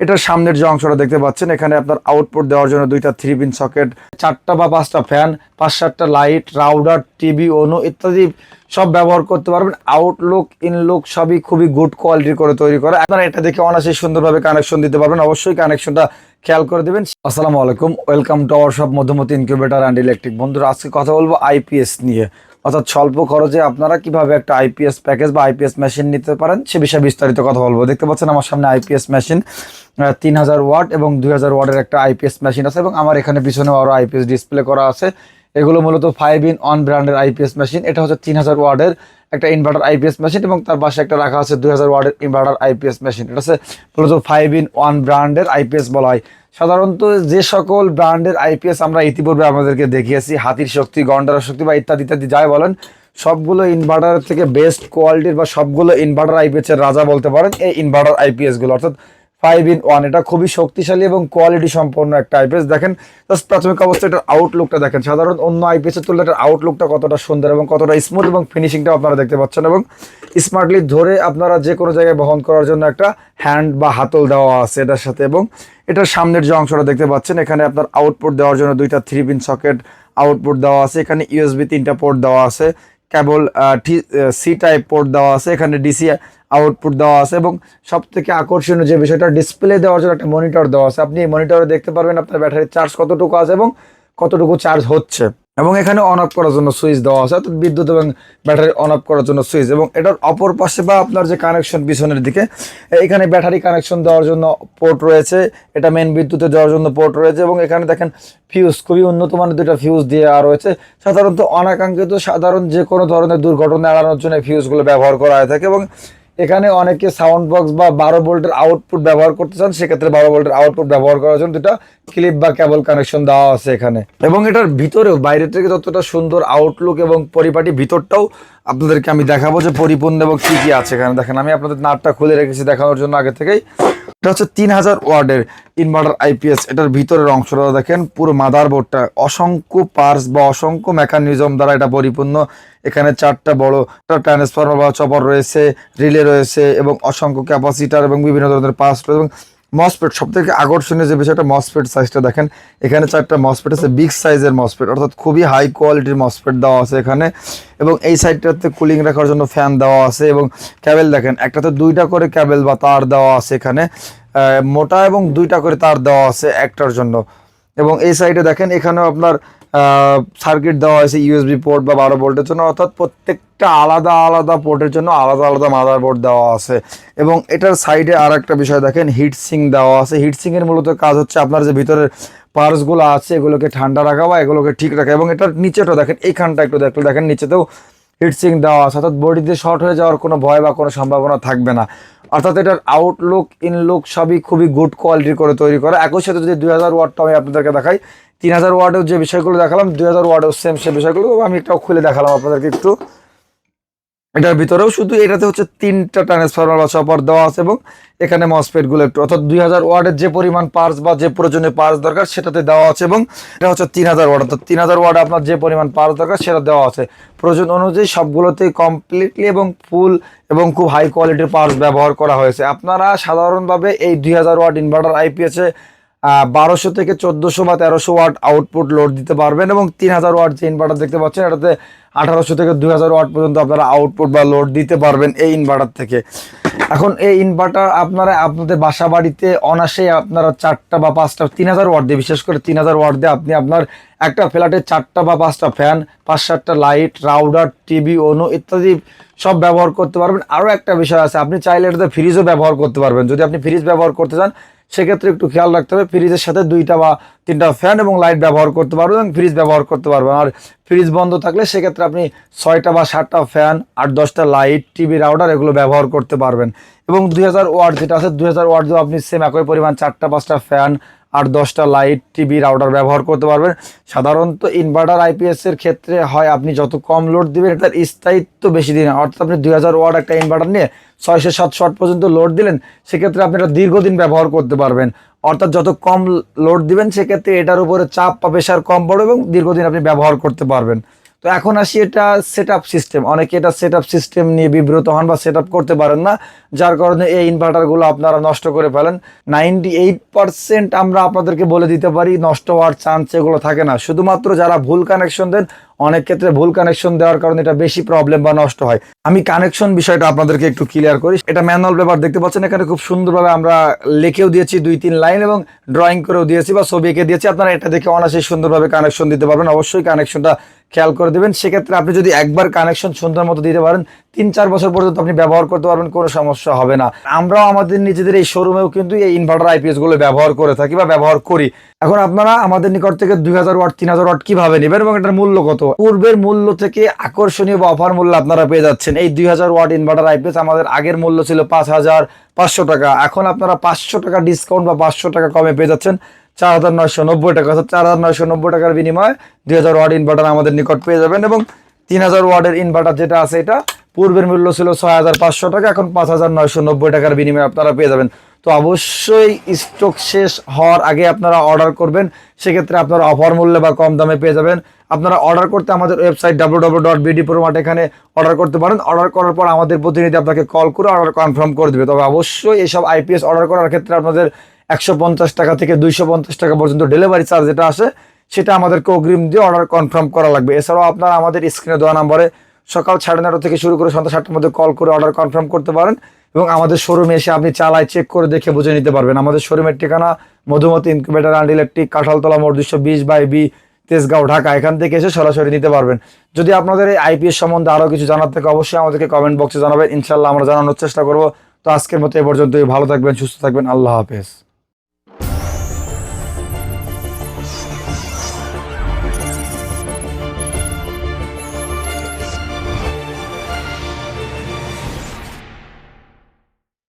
এটার সামনের যে অংশটা দেখতে পাচ্ছেন, এখানে আপনার আউটপুট দেওয়ার জন্য দুইটা থ্রি পিন সকেট চারটা বা পাঁচটা ফ্যান পাঁচ সাতটা লাইট রাউডার টিভি অনু ইত্যাদি সব ব্যবহার করতে পারবেন। আউটলুক ইনলুক সবই খুবই গুড কোয়ালিটি করে তৈরি করে। আপনারা এটা দেখে অনায়াসে সুন্দরভাবে কানেকশন দিতে পারবেন। অবশ্যই কানেকশনটা খেয়াল করে দেবেন। আসসালামু আলাইকুম। ওয়েলকাম টু আওয়ার সব মধ্যমতি ইনকিউবেটার অ্যান্ড ইলেকট্রিক বন্ধুরা, আজকে কথা বলব আইপিএস নিয়ে। অর্থাৎ স্বল্প খরচে আপনারা কীভাবে একটা আইপিএস প্যাকেজ বা আইপিএস মেশিন নিতে পারেন, সে বিষয়ে বিস্তারিত কথা বলব। দেখতে পাচ্ছেন আমার সামনে আইপিএস মেশিন তিন হাজার ওয়াট এবং দুই হাজার ওয়াটের একটা আইপিএস মেশিন আছে এবং আমার এখানে পিছনে আরও আইপিএস ডিসপ্লে করা আছে। এগুলো মূলত ফাইভ ইন অন ব্র্যান্ডের আইপিএস মেশিন এটা হচ্ছে তিন হাজার ওয়ার্ডের একটা ইনভার্টার আইপিএস মেশিন এবং তার পাশে একটা রাখা আছে দুই হাজার ওয়ার্ডের ইনভার্টার আইপিএস মেশিন এটা হচ্ছে মূলত ফাইভ ইন ওয়ান ব্র্যান্ডের আইপিএস বলা হয়। সাধারণত যে সকল ব্র্যান্ডের আইপিএস আমরা ইতিপূর্বে আমাদেরকে দেখিয়েছি, হাতির শক্তি, গন্ডারের শক্তি বা ইত্যাদি ইত্যাদি যাই বলেন, সবগুলো ইনভার্টার থেকে বেস্ট কোয়ালিটির বা সবগুলো ইনভার্টার আইপিএস এর রাজা বলতে পারেন, এই ইনভার্টার আইপিএসগুলো অর্থাৎ ফাইভ ইন ওয়ান এটা খুবই শক্তিশালী এবং কোয়ালিটি সম্পন্ন একটা আইপিএস দেখেন জাস্ট প্রাথমিক অবস্থায় এটার আউটলুকটা দেখেন। সাধারণ অন্য আইপিএস এর তুলনায় এটার আউটলুকটা কতটা সুন্দর এবং কতটা স্মুথ এবং ফিনিশিংটা আপনারা দেখতে পাচ্ছেন এবং স্মার্টলি ধরে আপনারা যে কোনো জায়গায় বহন করার জন্য একটা হ্যান্ড বা হাতল দেওয়া আছে এটার সাথে এবং এটার সামনের যে অংশটা দেখতে পাচ্ছেন, এখানে আপনার আউটপুট দেওয়ার জন্য দুইটা থ্রি পিন সকেট আউটপুট দেওয়া আছে। এখানে ইউএসবি তিনটা পোর্ট দেওয়া আছে। কেবল সি টাইপ পোর্ট দেওয়া আছে। এখানে ডিসি আউটপুট দেওয়া আছে এবং সব থেকে আকর্ষণীয় যে বিষয়টা ডিসপ্লে দেওয়ার জন্য একটা মনিটর দেওয়া আছে। আপনি এই মনিটরে দেখতে পারবেন আপনার ব্যাটারির চার্জ কতটুকু আছে এবং কতটুকু চার্জ হচ্ছে। এবং এখানে অন অফ করার জন্য সুইচ দেওয়া আছে, অর্থাৎ বিদ্যুৎ এবং ব্যাটারি অন অফ করার জন্য সুইচ এবং এটার অপর পাশে বা আপনার যে কানেকশন পিছনের দিকে, এখানে ব্যাটারি কানেকশন দেওয়ার জন্য পোর্ট রয়েছে। এটা মেন বিদ্যুতে দেওয়ার জন্য পোর্ট রয়েছে এবং এখানে দেখেন ফিউজ খুবই উন্নত মানের দুটা ফিউজ দিয়ে রয়েছে। সাধারণত অনাকাঙ্ক্ষিত সাধারণ যে কোনো ধরনের দুর্ঘটনা এড়ানোর জন্য ফিউজগুলো ব্যবহার করা হয়ে থাকে এবং এখানে অনেকে সাউন্ড বক্স বা বারো ভোল্টের আউটপুট ব্যবহার করতে চান, সেক্ষেত্রে বারো ভোল্টের আউটপুট ব্যবহার করার জন্য দুটা ক্লিপ বা কেবল কানেকশন দেওয়া আছে এখানে। এবং এটার ভিতরেও, বাইরে থেকে যতটা সুন্দর আউটলুক এবং পরিপাটি, ভিতরটাও আপনাদেরকে আমি দেখাবো যে পরিপূর্ণ এবং কি কি আছে এখানে। দেখেন, আমি আপনাদের নাটটা খুলে রেখেছি দেখানোর জন্য আগে থেকেই। এটা হচ্ছে তিন হাজার ওয়ার্ডের ইনভার্টার আইপিএস এটার ভিতরের অংশটা দেখেন, পুরো মাদার বোর্ডটা অসংখ্য পার্স বা অসংখ্য মেকানিজম দ্বারা এটা পরিপূর্ণ। এখানে চারটা বড়, একটা ট্রান্সফর্মার বা চপার রয়েছে রিলে রয়েছে এবং অসংখ্য ক্যাপাসিটার এবং বিভিন্ন ধরনের পার্স এবং মসপেট সব থেকে আকর্ষণীয় যে বিষয়টা মসপেট সাইজটা দেখেন, এখানে চারটা মসপেট আছে বিগ সাইজের মসপেট অর্থাৎ খুবই হাই কোয়ালিটির মসপেট দেওয়া আছে এখানে। এবং এই সাইডটাতে কুলিং রাখার জন্য ফ্যান দেওয়া আছে এবং ক্যাবেল দেখেন, একটাতে দুইটা করে ক্যাবেল বা তার দেওয়া আছে এখানে। মোটা এবং দুইটা করে তার দেওয়া আছে একটার জন্য। এবং এই সাইডে দেখেন, এখানেও আপনার সার্কিট দেওয়া হয়েছে ইউএসবি পোর্ট বা বারো ভোল্টের জন্য, অর্থাৎ প্রত্যেকটা আলাদা আলাদা পোর্টের জন্য আলাদা আলাদা মাদার বোর্ড দেওয়া আছে। এবং এটার সাইডে আর একটা বিষয় দেখেন হিট সিং দেওয়া আছে। হিট সিং এর মূলত কাজ হচ্ছে আপনার যে ভিতরের পার্সগুলো আছে, এগুলোকে ঠান্ডা রাখা বা এগুলোকে ঠিক রাখা। এবং এটার নিচেটা দেখেন, এইখানটা একটু দেখলে দেখেন, নিচেতেও হিটসিং দেওয়া আছে। অর্থাৎ বডিতে শর্ট হয়ে যাওয়ার কোনো ভয় বা কোনো সম্ভাবনা থাকবে না। অর্থাৎ এটার আউটলুক ইনলুক সবই খুবই গুড কোয়ালিটি করে তৈরি করা। একই সাথে যদি দুই হাজার ওয়াটটা আমি আপনাদেরকে দেখাই, তিন হাজার ওয়ার্ডের যে বিষয়গুলো দেখালাম, দুই হাজার ওয়ার্ডের সেম সে বিষয়গুলো আমি একটাও খুলে দেখালাম আপনাদেরকে একটু। এটার ভিতরেও শুধু এটাতে হচ্ছে তিনটা ট্রান্সফরমার বা চপার দেওয়া আছে এবং এখানে মসপেটগুলো একটু, অর্থাৎ দুই হাজার ওয়ার্ডের যে পরিমাণ পার্স বা যে প্রয়োজনীয় পার্স দরকার সেটাতে দেওয়া আছে এবং এটা হচ্ছে তিন হাজার ওয়ার্ড, অর্থাৎ তিন হাজার ওয়ার্ডে আপনার যে পরিমাণ পার্স দরকার সেটা দেওয়া আছে। প্রয়োজন অনুযায়ী সবগুলোতেই কমপ্লিটলি এবং ফুল এবং খুব হাই কোয়ালিটির পার্স ব্যবহার করা হয়েছে। আপনারা সাধারণভাবে এই দুই হাজার ওয়ার্ড ইনভার্টার আইপিএসে বারোশো থেকে চোদ্দোশো বা তেরোশো ওয়াট আউটপুট লোড দিতে পারবেন এবং তিন হাজার ওয়াট যে ইনভার্টার দেখতে পাচ্ছেন, এটাতে আঠারোশো থেকে দুই হাজার ওয়াট পর্যন্ত আপনারা আউটপুট বা লোড দিতে পারবেন এই ইনভার্টার থেকে। এখন এই ইনভার্টার আপনারা আপনাদের বাসা বাড়িতে অনাসে আপনারা চারটা বা পাঁচটা, তিন হাজার ওয়াট দিয়ে, বিশেষ করে তিন হাজার ওয়াট দিয়ে আপনি আপনার একটা ফ্ল্যাটে চারটা বা পাঁচটা ফ্যান পাঁচ সাতটা লাইট রাউডার টিভি অনু ইত্যাদি সব ব্যবহার করতে পারবেন। আরও একটা বিষয় আছে, আপনি চাইলে এটাতে ফ্রিজও ব্যবহার করতে পারবেন। যদি আপনি ফ্রিজ ব্যবহার করতে চান সেক্ষেত্রে একটু খেয়াল রাখতে হবে ফ্রিজের সাথে দুইটা বা তিনটা ফ্যান এবং লাইট ব্যবহার করতে পারবেন এবং ফ্রিজ ব্যবহার করতে পারবেন। আর ফ্রিজ বন্ধ থাকলে সেক্ষেত্রে আপনি ছয়টা বা সাতটা ফ্যান আট, দশটা লাইট টিভি রাউডার এগুলো ব্যবহার করতে পারবেন। এবং দুই হাজার ওয়ার্ড যেটা আছে, দুই হাজার ওয়াট আপনি সেম একই পরিমাণ চারটা, পাঁচটা ফ্যান আর দশটা লাইট টিভি রাউটার ব্যবহার করতে পারবেন। সাধারণত ইনভার্টার আইপিএসের ক্ষেত্রে হয় আপনি যত কম লোড দিবেন, এটার স্থায়িত্ব বেশি দিন অর্থাৎ আপনি দুই হাজার ওয়াট একটা ইনভার্টার নিয়ে ছয়শো সাতশো ওয়াট পর্যন্ত লোড দিলেন, সেক্ষেত্রে আপনি এটা দীর্ঘদিন ব্যবহার করতে পারবেন। অর্থাৎ যত কম লোড দিবেন, সেক্ষেত্রে এটার উপরে চাপ বা প্রেশার কম পড়বে এবং দীর্ঘদিন আপনি ব্যবহার করতে পারবেন। তো এখন আসি এটা সেট সিস্টেম অনেকে এটা সেট সিস্টেম নিয়ে বিব্রত হন বা সেট করতে পারেন না, যার কারণে এই ইনভার্টারগুলো আপনারা নষ্ট করে ফেলেন। নাইনটি আমরা আপনাদেরকে বলে দিতে পারি, নষ্ট হওয়ার চান্স এগুলো থাকে না। শুধুমাত্র যারা ভুল কানেকশন দেন অনেক ক্ষেত্রে ভুল কানেকশন দেওয়ার কারণে এটা বেশি প্রবলেম বা নষ্ট হয়। আমি কানেকশন বিষয়টা আপনাদেরকে একটু ক্লিয়ার করি। এটা ম্যানুয়াল ব্যাপার দেখতে পাচ্ছেন, এখানে খুব সুন্দরভাবে আমরা লিখেও দিয়েছি দুই তিন লাইন এবং ড্রয়িং করেও দিয়েছি বা ছবি এঁকে দিয়েছি। আপনারা এটা দেখে অনায়াসে সুন্দরভাবে কানেকশন দিতে পারবেন। অবশ্যই কানেকশনটা খেয়াল করে দেবেন। সেক্ষেত্রে আপনি যদি একবার কানেকশন সুন্দর মতো দিতে পারেন তিন, চার বছর পর্যন্ত আপনি ব্যবহার করতে পারবেন, কোনো সমস্যা হবে না। আমরাও আমাদের নিজেদের এই শোরুমেও কিন্তু এই ইনভার্টার আইপিএসগুলো ব্যবহার করে থাকি বা ব্যবহার করি। এখন আপনারা আমাদের নিকট থেকে দুই হাজার ওয়াট, তিন হাজার ওয়াট কীভাবে নেবেন এবং এটার মূল্য কত? পূর্বের মূল্য থেকে আকর্ষণীয় বা অফার মূল্য আপনারা পেয়ে যাচ্ছেন। এই দুই হাজার ওয়াট ইনভার্টার আইপিএস আমাদের আগের মূল্য ছিল পাঁচ হাজার পাঁচশো টাকা। এখন আপনারা পাঁচশো টাকা ডিসকাউন্ট বা পাঁচশো টাকা কমে পেয়ে যাচ্ছেন চার হাজার নয়শো নব্বই টাকা। অর্থাৎ চার হাজার নয়শো নব্বই টাকার বিনিময়ে দুই হাজার ওয়াট ইনভার্টার আমাদের নিকট পেয়ে যাবেন এবং তিন হাজার ওয়াটের ইনভার্টার যেটা আছে এটা পূর্বের মূল্য ছিল ছয় হাজার পাঁচশো টাকা, এখন পাঁচ হাজার নয়শো নব্বই টাকার বিনিময়ে আপনারা পেয়ে যাবেন। তো অবশ্যই স্টক শেষ হওয়ার আগে আপনারা অর্ডার করবেন, সেক্ষেত্রে আপনারা অফার মূল্যে বা কম দামে পেয়ে যাবেন। আপনারা অর্ডার করতে আমাদের website W W dot BD প্রোমাট এখানে অর্ডার করতে পারেন। অর্ডার করার পর আমাদের প্রতিনিধি আপনাকে কল করে অর্ডার কনফার্ম করে দেবে। তবে অবশ্যই এইসব আইপিএস অর্ডার করার ক্ষেত্রে আপনাদের একশো পঞ্চাশ টাকা থেকে দুইশো পঞ্চাশ টাকা পর্যন্ত ডেলিভারি চার্জ যেটা আসে, সেটা আমাদেরকে অগ্রিম দিয়ে অর্ডার কনফার্ম করা লাগবে। এছাড়াও আপনারা আমাদের স্ক্রিনে দেওয়া নাম্বারে সকাল সাড়ে নটা থেকে শুরু করে সন্ধ্যা সাতটার মধ্যে কল করে অর্ডার কনফার্ম করতে পারেন এবং আমাদের শোরুমে এসে আপনি চালায় চেক করে দেখে বুঝে নিতে পারবেন। আমাদের শোরুমের ঠিকানা Madhumati incubator and electric Kanthaltala মোড় দুশো বিশ বাই বি তেজগাঁও, ঢাকা। এখান থেকে এসে সরাসরি নিতে পারবেন। যদি আপনাদের এই আইপিএস সম্বন্ধে আরও কিছু জানার থেকে, অবশ্যই আমাদেরকে কমেন্ট বক্সে জানাবেন। ইনশাল্লাহ আমরা জানানোর চেষ্টা করব। তো আজকের মতো এ পর্যন্তই। ভালো থাকবেন, সুস্থ থাকবেন। আল্লাহ হাফেজ।